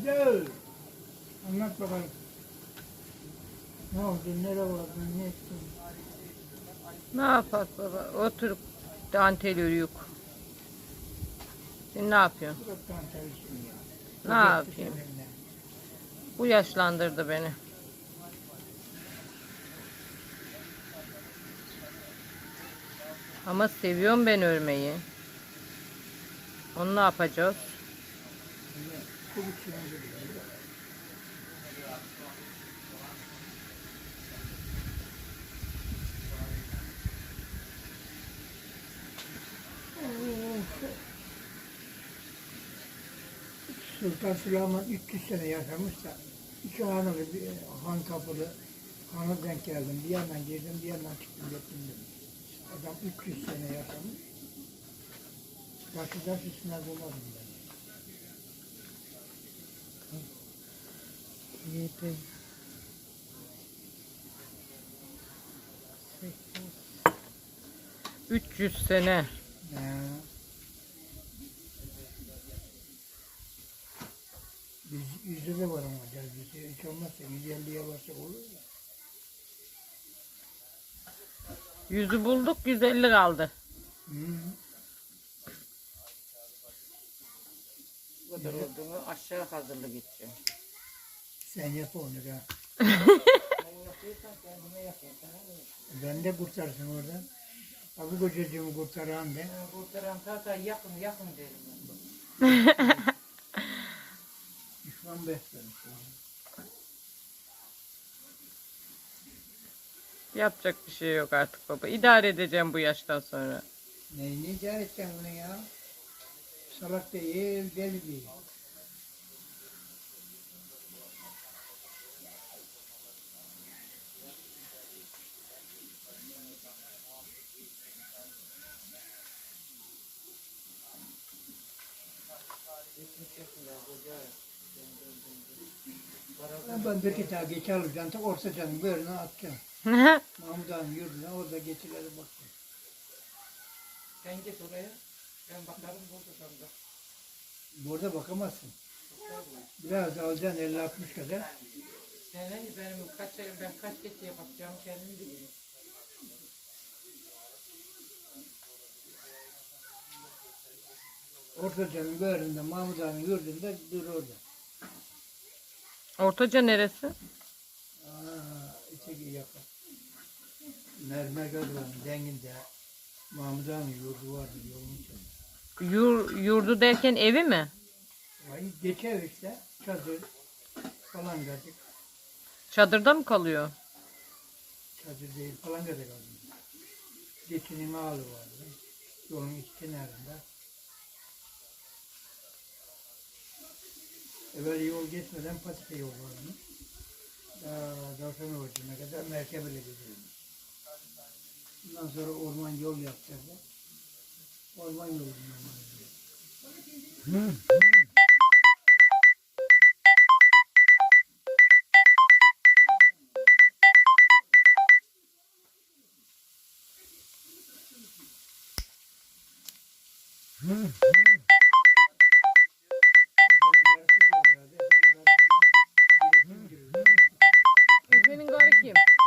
Ece, anlat bakalım. Ne oldu, nere vardın, ne ettin? Ne yapak baba? Oturup dantel örüyük. Sen ne yapıyorsun? Bırak lan çalışsın ya. Ne yapayım? Bu yaşlandırdı beni. Ama seviyorum ben örmeyi. Onu ne yapacağız? Sultan Süleyman 300 sene yaşamış da iki hanı bir han kapılı hana denk geldim. Bir yandan girdim, bir yandan çıktım dedim. Adam 300 sene yaşamış. Başı taş üstüne bulmadım ben. Yedi. Sekiz. 300 sene. Ya. Biz yüzde de var ama derbisi. Hiç olmazsa 150'ye varsa olur ya. Yüzü bulduk 150 kaldı. Bu kadar olduğunu aşağı hazırlı gideceğim. Sen yap onu da. Ben yapıyorsam kendime yapayım. Tamam mı? Ben de kurtarsın oradan. Ha bu kocacığımı kurtaran de. Ben kurtaran kalka yakın yakın derim ben. Düşman beslemiş. Yapacak bir şey yok artık baba. İdare edeceğim bu yaştan sonra. Neyini icat edeceksin bunu ya? Salak değil, deli değil. Ben bir iki tane geç alacaksın, ta ortacanın Mahmut Ağa'nın yurduna orada geçileri bakacaksın. Sen git oraya. Ben bakarım burada da. Burada bakamazsın. Biraz alacaksın 50-60 kadar. Sen hani benim kaç ben kaç geçeye bakacağım kendim biliyorum. Ortacanın böyründe Mahmut Ağa'nın yurdunda dur orada. Ortaca neresi? Aa, içeri yakın. Mermer Gazı'nın denginde Ağa'nın yurdu vardı yolun içinde. Yur, yurdu derken evi mi? Ay geçer işte çadır falan geldik. Çadırda mı kalıyor? Çadır değil falan geldik kaldım. Geçinime ağlı vardı. Yolun iki kenarında. Evvel yol geçmeden patika yol vardı. Daha Dalsan Ovacı'na kadar merkebeyle gidiyormuş. Bundan sonra orman yol yapacaklar. Orman gidiyor. Hı, hı. Thank you.